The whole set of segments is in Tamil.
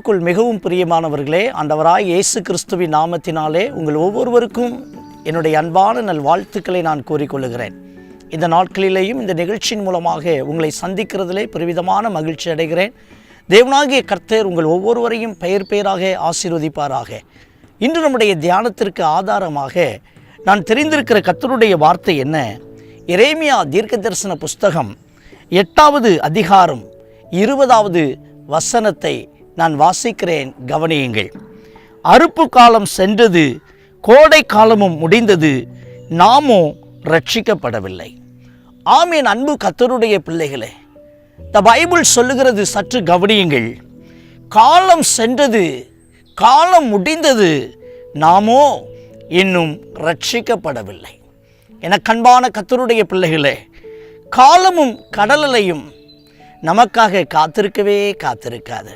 கர்த்தருக்குள் மிகவும் பிரியமானவர்களே ஆண்டவராய் இயேசு கிறிஸ்துவின் நாமத்தினாலே உங்கள் ஒவ்வொருவருக்கும் என்னுடைய அன்பான நல் வாழ்த்துக்களை நான் கூறிக்கொள்கிறேன் இந்த நாட்களிலேயும் இந்த நிகழ்ச்சியின் மூலமாக உங்களை சந்திக்கிறதிலே பெருவிதமான மகிழ்ச்சி அடைகிறேன். தேவனாகிய கர்த்தர் உங்கள் ஒவ்வொருவரையும் பெயர் பெயராக ஆசீர்வதிப்பாராக. இன்று நம்முடைய தியானத்திற்கு ஆதாரமாக நான் தெரிந்திருக்கிற கர்த்தருடைய வார்த்தை என்ன? இரேமியா தீர்க்க தரிசன புஸ்தகம் எட்டாவது அதிகாரம் இருபதாவது வசனத்தை நான் வாசிக்கிறேன் கவனியுங்கள். அறுப்பு காலம் சென்றது கோடை காலமும் முடிந்தது நாமோ ரட்சிக்கப்படவில்லை ஆமீன் அன்பு கத்தருடைய பிள்ளைகளே. த பைபிள் சொல்லுகிறது சற்று கவனியுங்கள். காலம் சென்றது காலம் முடிந்தது நாமோ இன்னும் ரட்சிக்கப்படவில்லை என கண்பான கத்தருடைய பிள்ளைகளே காலமும் கடலலையும் நமக்காக காத்திருக்கவே காத்திருக்காது.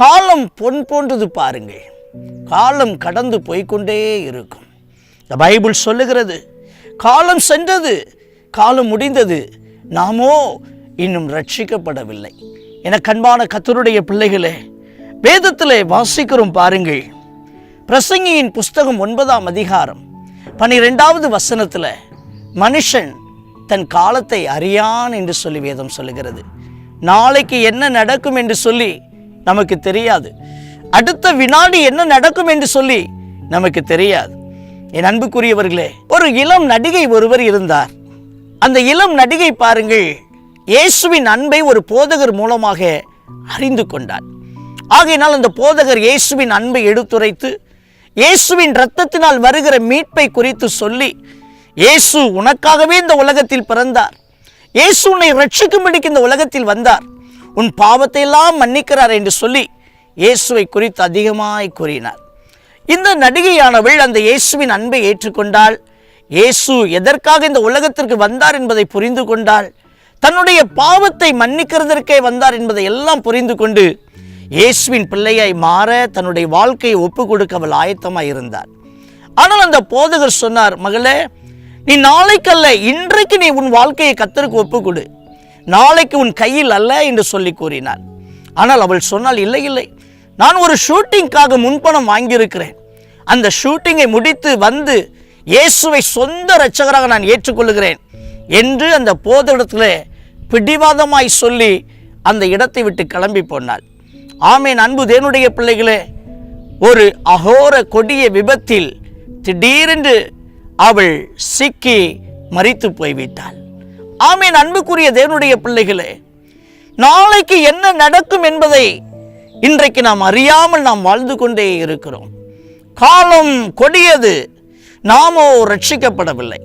காலம் பொன் போன்றது பாருங்கள். காலம் கடந்து போய்க்கொண்டே இருக்கும். இந்த பைபிள் சொல்லுகிறது காலம் சென்றது காலம் முடிந்தது நாமோ இன்னும் ரட்சிக்கப்படவில்லை. என கண்பான கத்தருடைய பிள்ளைகளே வேதத்தில் வாசிக்கிறோம் பாருங்கள். பிரசங்கியின் புஸ்தகம் ஒன்பதாம் அதிகாரம் பனிரெண்டாவது வசனத்தில் மனுஷன் தன் காலத்தை அறியான் என்று சொல்லி வேதம் சொல்லுகிறது. நாளைக்கு என்ன நடக்கும் என்று சொல்லி நமக்கு தெரியாது. அடுத்த வினாடி என்ன நடக்கும் என்று சொல்லி நமக்கு தெரியாது. என் அன்புக்குரியவர்களே ஒரு இளம் நடிகை ஒருவர் இருந்தார். அந்த இளம் நடிகை பாருங்கள் இயேசுவின் அன்பை ஒரு போதகர் மூலமாக அறிந்து கொண்டார். ஆகையினால் அந்த போதகர் இயேசுவின் அன்பை எடுத்துரைத்து இயேசுவின் இரத்தத்தினால் வருகிற மீட்பை குறித்து சொல்லி இயேசு உனக்காகவே இந்த உலகத்தில் பிறந்தார். இயேசு உன்னை ரட்சிக்கும்படிக்கு இந்த உலகத்தில் வந்தார். உன் பாவத்தை எல்லாம் மன்னிக்கிறார் என்று சொல்லி இயேசுவை குறித்து அதிகமாய் கூறினார். இந்த நடிகையானவள் அந்த இயேசுவின் அன்பை ஏற்றுக்கொண்டாள். இயேசு எதற்காக இந்த உலகத்திற்கு வந்தார் என்பதை புரிந்து கொண்டாள். தன்னுடைய பாவத்தை மன்னிக்கிறதற்கே வந்தார் என்பதை எல்லாம் புரிந்து கொண்டு இயேசுவின் பிள்ளையாய் மாற தன்னுடைய வாழ்க்கையை ஒப்பு கொடுக்க அவள் ஆயத்தமாக இருந்தார். ஆனால் அந்த போதகர் சொன்னார் மகளே நீ நாளைக்கல்ல இன்றைக்கு நீ உன் வாழ்க்கையை கத்தருக்கு ஒப்பு கொடு நாளைக்கு உன் கையில் அல்ல என்று சொல்லி கூறினார் ஆனால் அவள் சொன்னால் இல்லை இல்லை. நான் ஒரு ஷூட்டிங்காக முன்பணம் வாங்கியிருக்கிறேன். அந்த ஷூட்டிங்கை முடித்து வந்து இயேசுவை சொந்த ரச்சகராக நான் ஏற்றுக்கொள்கிறேன் என்று அந்த போதகத்தில் பிடிவாதமாய் சொல்லி அந்த இடத்தை விட்டு கிளம்பி போனாள். ஆமேன் அன்பு தேனுடைய பிள்ளைகளே. ஒரு அகோர கொடிய விபத்தில் திடீரென்று அவள் சிக்கி மறித்து போய்விட்டாள். ஆமீன் அன்புக்குரிய தேவனுடைய பிள்ளைகளே நாளைக்கு என்ன நடக்கும் என்பதை இன்றைக்கு நாம் அறியாமல் நாம் வாழ்ந்து கொண்டே இருக்கிறோம். காலம் கொடியது நாமோ ரட்சிக்கப்படவில்லை.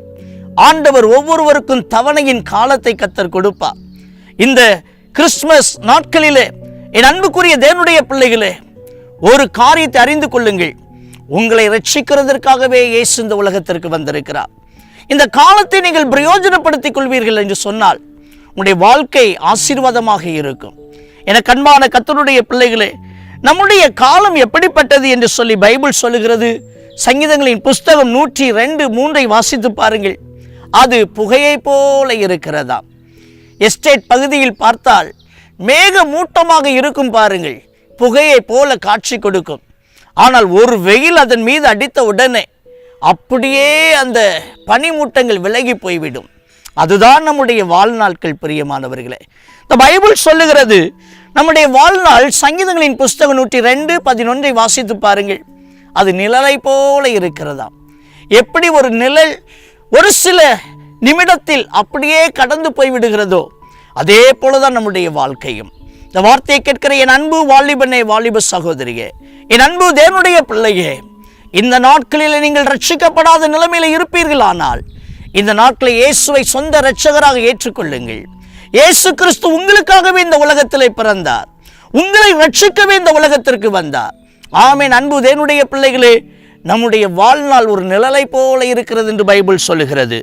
ஆண்டவர் ஒவ்வொருவருக்கும் தவணையின் காலத்தை கத்தர் கொடுப்பார். இந்த கிறிஸ்துமஸ் நாட்களிலே என் அன்புக்குரிய தேவனுடைய பிள்ளைகளே ஒரு காரியத்தை அறிந்து கொள்ளுங்கள். உங்களை ரட்சிக்கிறதற்காகவே இயேசு இந்த உலகத்திற்கு வந்திருக்கிறார். இந்த காலத்தை நீங்கள் பிரயோஜனப்படுத்திக் கொள்வீர்கள் என்று சொன்னால் உங்களுடைய வாழ்க்கை ஆசீர்வாதமாக இருக்கும். என கண்பான கத்தருடைய பிள்ளைகளே நம்முடைய காலம் எப்படிப்பட்டது என்று சொல்லி பைபிள் சொல்லுகிறது? சங்கீதங்களின் புஸ்தகம் நூற்றி ரெண்டு மூன்றை வாசித்து பாருங்கள். அது புகையை போல இருக்கிறதா எஸ்டேட் பகுதியில் பார்த்தால் மேக மூட்டமாக இருக்கும் பாருங்கள். புகையை போல காட்சி கொடுக்கும். ஆனால் ஒரு வெயில் அதன் மீது அடித்த உடனே அப்படியே அந்த பனிமூட்டங்கள் விலகி போய்விடும். அதுதான் நம்முடைய வாழ்நாட்கள் பிரியமானவர்களே. இந்த பைபிள் சொல்லுகிறது நம்முடைய வாழ்நாள் சங்கீதங்களின் புஸ்தகம் நூற்றி ரெண்டு பதினொன்றை வாசித்து பாருங்கள். அது நிழலை போல இருக்கிறதாம். எப்படி ஒரு நிழல் ஒரு சில நிமிடத்தில் அப்படியே கடந்து போய்விடுகிறதோ அதே போலதான் நம்முடைய வாழ்க்கையும். இந்த வார்த்தையை கேட்கிற என் அன்பு வாலிபனே வாலிப சகோதரியே என் அன்பு தேவனுடைய பிள்ளையே இந்த நாட்களில் நீங்கள் ரட்சிக்கப்படாத நிலைமையில் இருப்பீர்களானால் இந்த நாட்களை இயேசுவை சொந்த இரட்சகராக ஏற்றுக்கொள்ளுங்கள். இயேசு கிறிஸ்து உங்களுக்காகவே இந்த உலகத்திலே பிறந்தார். உங்களை ரட்சிக்கவே இந்த உலகத்திற்கு வந்தார். ஆமேன். அன்பு தேனுடைய பிள்ளைகளே நம்முடைய வாழ்நாள் ஒரு நிழலை போல இருக்கிறது என்று பைபிள் சொல்லுகிறது.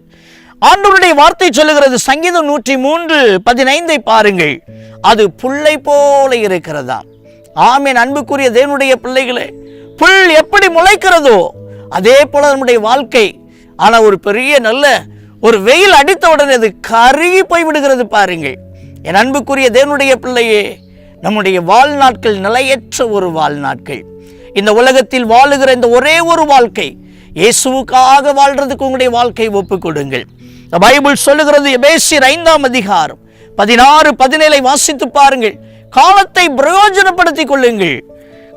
ஆண்டவருடைய வார்த்தை சொல்லுகிறது சங்கீதம் நூற்றி மூன்று பதினைந்தை பாருங்கள். அது புல்லை போல இருக்கிறதா ஆமேன். அன்புக்குரிய தேவனுடைய பிள்ளைகளே புல் எப்படி முளைக்கிறதோ அதே போல நம்முடைய வாழ்க்கை. ஆனால் ஒரு பெரிய நல்ல ஒரு வெயில் அடித்த உடனே அது கருகி போய் விடுகிறது பாருங்கள். என் அன்புக்குரிய தேவனுடைய பிள்ளையே நம்முடைய வாழ்நாட்கள் நிலையற்ற ஒரு வாழ்நாட்கள். இந்த உலகத்தில் வாழுகிற இந்த ஒரே ஒரு வாழ்க்கை இயேசுவுக்காக வாழ்றதுக்கு உங்களுடைய வாழ்க்கையை ஒப்புக் கொடுங்கள். இந்த பைபிள் சொல்லுகிறது எபேசியர் ஐந்தாம் அதிகாரம் பதினாறு பதினேழை வாசித்து பாருங்கள். காலத்தை பிரயோஜனப்படுத்திக் கொள்ளுங்கள்.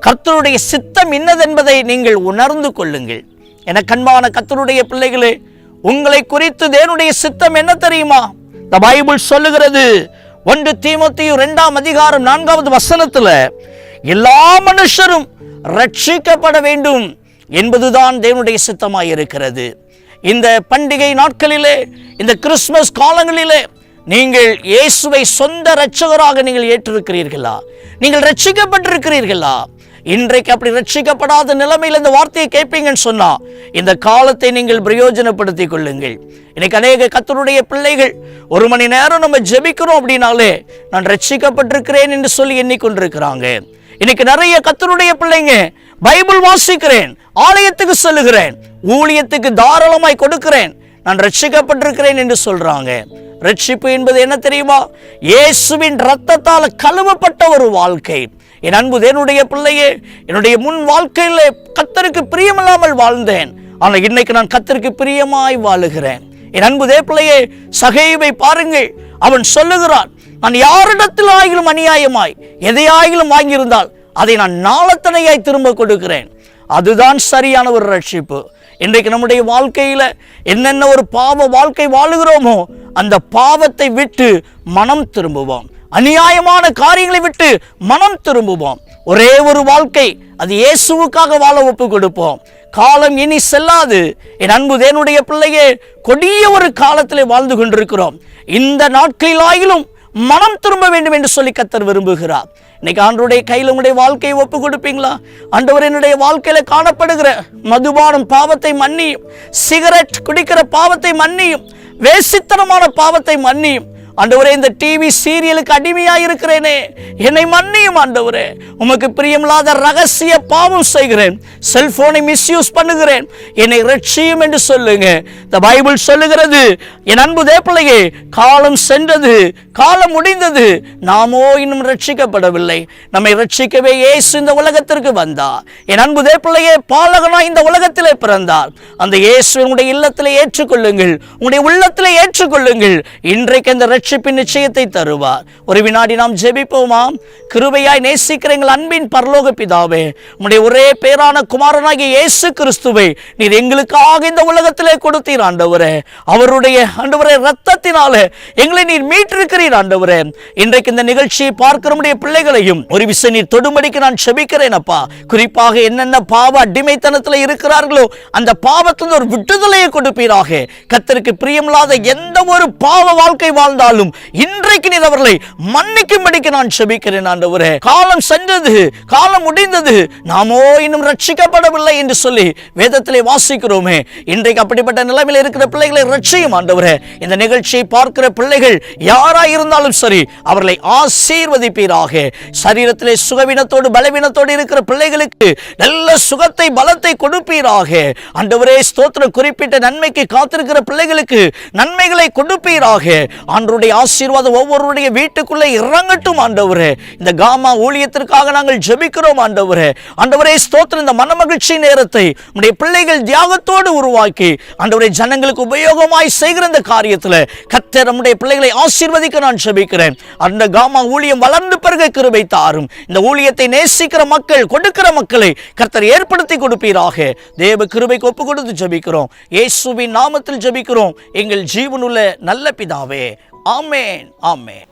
கர்த்தருடைய சித்தம் இன்னதென்பதை நீங்கள் உணர்ந்து கொள்ளுங்கள். என கண்பான கர்த்தருடைய பிள்ளைகளே உங்களை குறித்து தேவனுடைய சித்தம் என்ன தெரியுமா? இந்த பைபிள் சொல்லுகிறது ஒன்று தீமத்தையும் இரண்டாம் அதிகாரம் நான்காவது வசனத்தில் எல்லா மனுஷரும் ரட்சிக்கப்பட வேண்டும் என்பதுதான் தேவனுடைய சித்தமாக இருக்கிறது இந்த பண்டிகை நாட்களிலே இந்த கிறிஸ்மஸ் காலங்களிலே நீங்கள் இயேசுவை சொந்த இரட்சகராக நீங்கள் ஏற்றிருக்கிறீர்களா? நீங்கள் ரட்சிக்கப்பட்டிருக்கிறீர்களா இன்றைக்கு அப்படி ரட்சிக்கப்படாத நிலைமையில் இந்த வார்த்தையை கேட்பீங்கன்னு சொன்னா இந்த காலத்தை நீங்கள் பிரயோஜனப்படுத்திக் கொள்ளுங்கள். இன்னைக்கு அநேக கத்தருடைய பிள்ளைகள் ஒரு மணி நேரம் நம்ம ஜெபிக்கிறோம் அப்படின்னாலே நான் ரட்சிக்கப்பட்டிருக்கிறேன் என்று சொல்லி எண்ணிக்கொண்டிருக்கிறாங்க. இன்னைக்கு நிறைய கத்தருடைய பிள்ளைங்க பைபிள் வாசிக்கிறேன் ஆலயத்துக்கு செல்லுகிறேன் ஊழியத்துக்கு தாராளமாய் கொடுக்கிறேன் நான் ரட்சிக்கப்பட்டிருக்கிறேன் என்று சொல்றாங்க. ரட்சிப்பு என்பது என்ன தெரியுமா? இயேசுவின் ரத்தத்தால் கழுவப்பட்ட ஒரு வாழ்க்கை. என் அன்பு என்னுடைய பிள்ளையே என்னுடைய முன் வாழ்க்கையில் கத்தருக்கு பிரியமில்லாமல் வாழ்ந்தேன். ஆனால் இன்னைக்கு நான் கத்தருக்கு பிரியமாய் வாழுகிறேன். என் அன்பு பிள்ளையே சகைவை பாருங்கள். அவன் சொல்லுகிறான் நான் யாரிடத்தில் ஆகிலும் அநியாயமாய் எதையாகிலும் வாங்கியிருந்தால் அதை நான் நாளத்தனையாய் திரும்ப கொடுக்கிறேன். அதுதான் சரியான ஒரு ரட்சிப்பு. இன்றைக்கு நம்முடைய வாழ்க்கையில் என்னென்ன ஒரு பாவ வாழ்க்கை வாழுகிறோமோ அந்த பாவத்தை விட்டு மனம் திரும்புவோம். அநியாயமான காரியங்களை விட்டு மனம் திரும்புவோம். ஒரே ஒரு வாழ்க்கை அது இயேசுவுக்காக வாழ ஒப்பு கொடுப்போம். காலம் இனி செல்லாது. என் அன்பு தேனுடைய பிள்ளையே கொடிய ஒரு காலத்தில் வாழ்ந்து கொண்டிருக்கிறோம். இந்த நாட்களிலாயிலும் மனம் திரும்ப வேண்டும் என்று சொல்லி கத்தர் விரும்புகிறார். இன்னைக்கு ஆண்டருடைய கையில் உங்களுடைய வாழ்க்கையை ஒப்பு கொடுப்பீங்களா ஆண்டவர் என்னுடைய வாழ்க்கையில காணப்படுகிற மதுபானம் பாவத்தை மன்னியும் சிகரெட் குடிக்கிற பாவத்தை மன்னியும் வேசித்தனமான பாவத்தை மன்னியும் ஆண்டவரே இந்த டிவி சீரியலுக்கு அடிமையா இருக்கிறேனே. என்னை மன்னியும் ஆண்டவரே. உமக்கு பிரியமில்லாத ரகசிய பாவம் செய்கிறேன். செல்போனை மிஸ்யூஸ் பண்ணுகிறேன். என்னை ரட்சியும் என்று சொல்லுங்க. இந்த பைபிள் சொல்லுகிறது என் அன்பு தேப்பிள்ளையே காலம் சென்றது காலம் முடிந்தது. நாமோ இன்னும் ரட்சிக்கப்படவில்லை. நம்மை ரட்சிக்கவே இயேசு இந்த உலகத்திற்கு வந்தார். என் அன்பு தேப்பிள்ளையே பாலகனாய் இந்த உலகத்திலே பிறந்தார். அந்த இயேசு உங்களுடைய இல்லத்திலே ஏற்றுக்கொள்ளுங்கள். உங்களுடைய உள்ளத்திலே ஏற்றுக்கொள்ளுங்கள். இன்றைக்கு அந்த ரட்சிப்பின் நிச்சயத்தை தருவார். ஒரு வினாடி நாம் ஜெபிப்போமா? கிருபையாய் நேசிக்கிற எங்கள் அன்பின் பரலோக பிதாவே உம்முடைய ஒரே பேரான குமாரனாகிய இயேசு கிறிஸ்துவை நீர் எங்களுக்காக இந்த உலகத்திலே கொடுத்தீர் ஆண்டவரே. அவருடைய ஆண்டவரே ரத்தத்தினாலே எங்களை நீர் மீட்டிருக்கிறீர் ஆண்டவரே. இன்றைக்கு இந்த நிகழ்ச்சியை பார்க்கிற நம்முடைய பிள்ளைகளையும் ஒரு விஷயம் நீர் தொடும்படிக்கு நான் செபிக்கிறேன் அப்பா. குறிப்பாக என்னென்ன பாவ அடிமைத்தனத்தில் இருக்கிறார்களோ அந்த பாவத்திலிருந்து ஒரு விடுதலையை கொடுப்பீராக. கத்திற்கு பிரியமில்லாத எந்த ஒரு பாவ வாழ்க்கை வாழ்ந்தால் இருந்தாலும் இன்றைக்கு நீர் அவர்களை மன்னிக்கும்படிக்கு நான் செபிக்கிறேன் ஆண்டவரே. காலம் சென்றது காலம் முடிந்தது. நாமோ இன்னும் ரட்சிக்கப்படவில்லை என்று சொல்லி வேதத்திலே வாசிக்கிறோமே. இன்றைக்கு அப்படிப்பட்ட நிலைமையில் இருக்கிற பிள்ளைகளை ரட்சியும் ஆண்டவரே. இந்த நிகழ்ச்சியை பார்க்கிற பிள்ளைகள் யாரா இருந்தாலும் சரி அவர்களை ஆசீர்வதிப்பீராக. சரீரத்திலே சுகவீனத்தோடு பலவீனத்தோடு இருக்கிற பிள்ளைகளுக்கு நல்ல சுகத்தை பலத்தை கொடுப்பீராக. ஆண்டவரே ஸ்தோத்திரம் குறிப்பிட்ட நன்மைக்கு காத்திருக்கிற பிள்ளைகளுக்கு நன்மைகளை கொடுப்பீராக. உம்முடைய ஆசீர்வாதம் ஒவ்வொருடைய வீட்டுக்குள்ளே இறங்கட்டும் ஆண்டவரே. இந்த காமா ஊழியத்திற்காக நாங்கள் ஜெபிக்கிறோம் ஆண்டவரே. ஆண்டவரே ஸ்தோத்திரம். இந்த மனமகிழ்ச்சி நேரத்தை உடைய பிள்ளைகள் தியாகத்தோடு உருவாக்கி ஆண்டவரே ஜனங்களுக்கு உபயோகமாய் செய்கிற இந்த காரியத்தில் கத்தர் நம்முடைய பிள்ளைகளை ஆசீர்வதிக்க நான் ஜெபிக்கிறேன். அந்த காமா ஊழியம் வளர்ந்து பிறகு கிருபை தாரும். இந்த ஊழியத்தை நேசிக்கிற மக்கள் கொடுக்கிற மக்களை கர்த்தர் ஏற்படுத்தி கொடுப்பீராக. தேவ கிருபைக்கு ஒப்பு கொடுத்து ஜெபிக்கிறோம். இயேசுவின் நாமத்தில் ஜெபிக்கிறோம். எங்கள் ஜீவனுள்ள நல்ல பிதாவே ஆமேன் ஆமேன்.